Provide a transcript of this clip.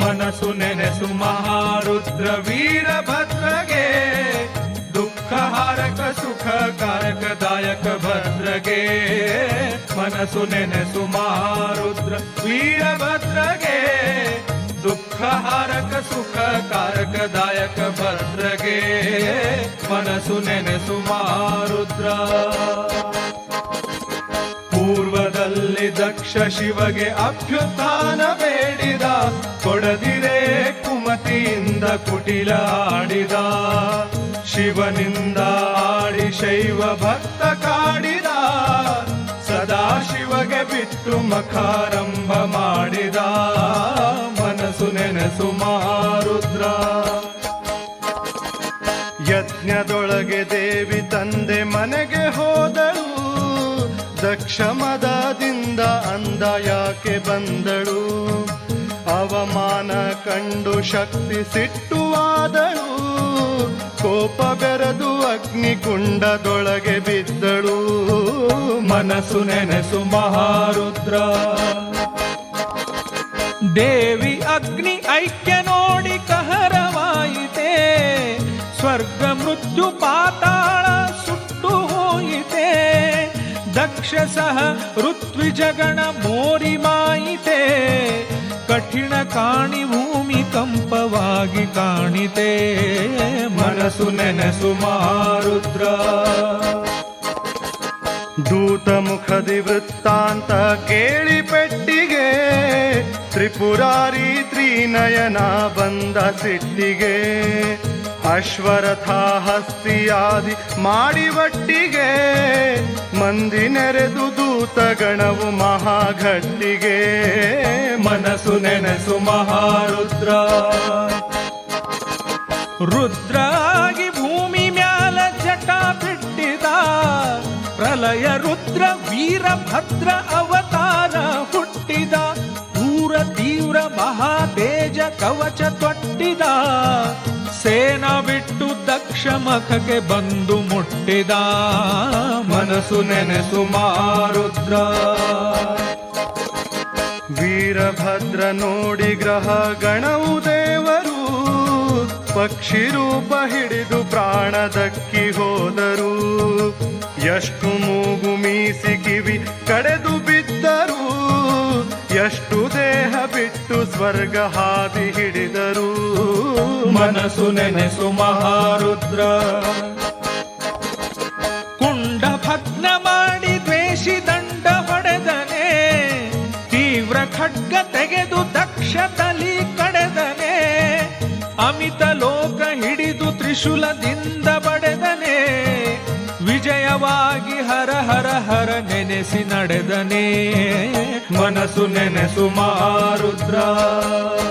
ಮನಸ್ಸು ನೆನೆಸು ಮಹಾರುದ್ರ ವೀರಭದ್ರಗೆ ದುಃಖ ಹಾರಕ ಸುಖ ಕಾರಕದಾಯಕ ಭದ್ರಗೆ. ಮನಸ್ಸು ನೆನೆಸು ಮಹಾರುದ್ರ ವೀರಭದ್ರಗೆ ದುಃಖ ಹಾರಕ ಸುಖ ಕಾರಕದಾಯಕ ಭದ್ರಗೆ. ಮನಸ್ಸು ನೆನೆಸು ಮಹಾರುದ್ರ. ಪೂರ್ವದಲ್ಲಿ ದಕ್ಷ ಶಿವಗೆ ಅಭ್ಯುತ್ಥಾನ ಬೇಡಿದ ಶೈವ ಭಕ್ತ ಕಾಡಿದ ಸದಾ ಶಿವಗೆ ಬಿಟ್ಟು ಮಖಾರಂಭ ಮಾಡಿದ. ಮನಸ್ಸು ನೆನಸು ಮಾರುದ್ರ ಯಜ್ಞದೊಳಗೆ ದೇವಿ ತಂದೆ ಮನೆಗೆ ಹೋದಳು ದಕ್ಷ ಮದದಿಂದ ಅಂದ ಯಾಕೆ ಬಂದಳು. ಅವಮಾನ ಕಂಡು ಶಕ್ತಿ ಸಿಟ್ಟುವಾದಳು ಕೋಪ ಬೆರೆದು ಅಗ್ನಿಕುಂಡದೊಳಗೆ ಬಿದ್ದಳು. ಮನಸ್ಸು ನೆನೆಸು ಮಹಾರುದ್ರ. ದೇವಿ ಅಗ್ನಿ ಐಕ್ಯ ನೋಡಿ ಕಹರವಾಯಿತೆ. ಸ್ವರ್ಗ ಮೃತ್ಯು ಪಾತಾಳ ಸುಟ್ಟು ಹೋಯಿತೆ. ದಕ್ಷ ಸಹ ಋತ್ವಿಜಗಣ ಮೋರಿ ಮಾಯಿತೆ. ಕಠಿಣ ಕಾಣಿ ಭೂಮಿ ಕಂಪವಾಗಿ ಕಾಣಿತೆ. ಮನಸ್ಸು ನೆನೆಸು ಮಾರುದ್ರ. ದೂತ ಮುಖದಿ ವೃತ್ತಾಂತ ಕೇಳಿ ಪೆಟ್ಟಿಗೆ. ತ್ರಿಪುರಾರಿ ತ್ರಿನಯನ ಬಂದ ಸಿಟ್ಟಿಗೆ. ಅಶ್ವರಥ ಹಸ್ತಿಯಾದಿ ಮಾಡಿ ಮಂದಿ ನೆರೆದು ದೂತ ಗಣವು ಮಹಾಘಟ್ಟಿಗೆ. ಮನಸ್ಸು ನೆನೆಸು ಮಹಾರುದ್ರ. ರುದ್ರಾಗಿ ಭೂಮಿ ಮ್ಯಾಲ ಜಟ ಬಿಟ್ಟಿದ ಪ್ರಲಯ ರುದ್ರ, ವೀರಭದ್ರ ಅವತಾರ ತೀವ್ರ ಮಹಾತೇಜ ಕವಚ ತೊಟ್ಟಿದ. ಸೇನಾ ಬಿಟ್ಟು ದಕ್ಷ ಮಖಕ್ಕೆ ಬಂದು ಮುಟ್ಟಿದ. ಮನಸ್ಸು ನೆನೆಸು ಮಾರುದ್ರ. ವೀರಭದ್ರ ನೋಡಿ ಗ್ರಹ ಗಣವು ದೇವರು. ಪಕ್ಷಿ ರೂಪ ಹಿಡಿದು ಪ್ರಾಣ ದಕ್ಕಿ ಹೋದರು. ಎಷ್ಟು ಮೂಗು ಮೀಸಿ ಕಿವಿ ಕಡೆದು ಬಿದ್ದರು. ಎಷ್ಟು ದೇಹ ಬಿಟ್ಟು ಸ್ವರ್ಗ ಹಾದಿ ಹಿಡಿದರು ಮನಸ್ಸು ನೆನೆಸು ಮಹಾರುದ್ರ. ಕುಂಡ ಭಗ್ನ ಮಾಡಿ ದ್ವೇಷಿ ದಂಡ ಹೊಡೆದನೆ ತೀವ್ರ ಖಡ್ಗ ತೆಗೆದು ದಕ್ಷ ತಲಿ ಕಡೆದನೆ. ಅಮಿತ ಲೋಕ ಹಿಡಿದು ತ್ರಿಶೂಲದಿಂದ ಬಡೆದನೆ ವಿಜಯವಾಗಿ ಹರ ಹರ ಹರ ನೆನೆಸಿ ನಡೆದನೇ. ಮನಸ್ಸು ನೆನೆಸು ಮಾರುದ್ರ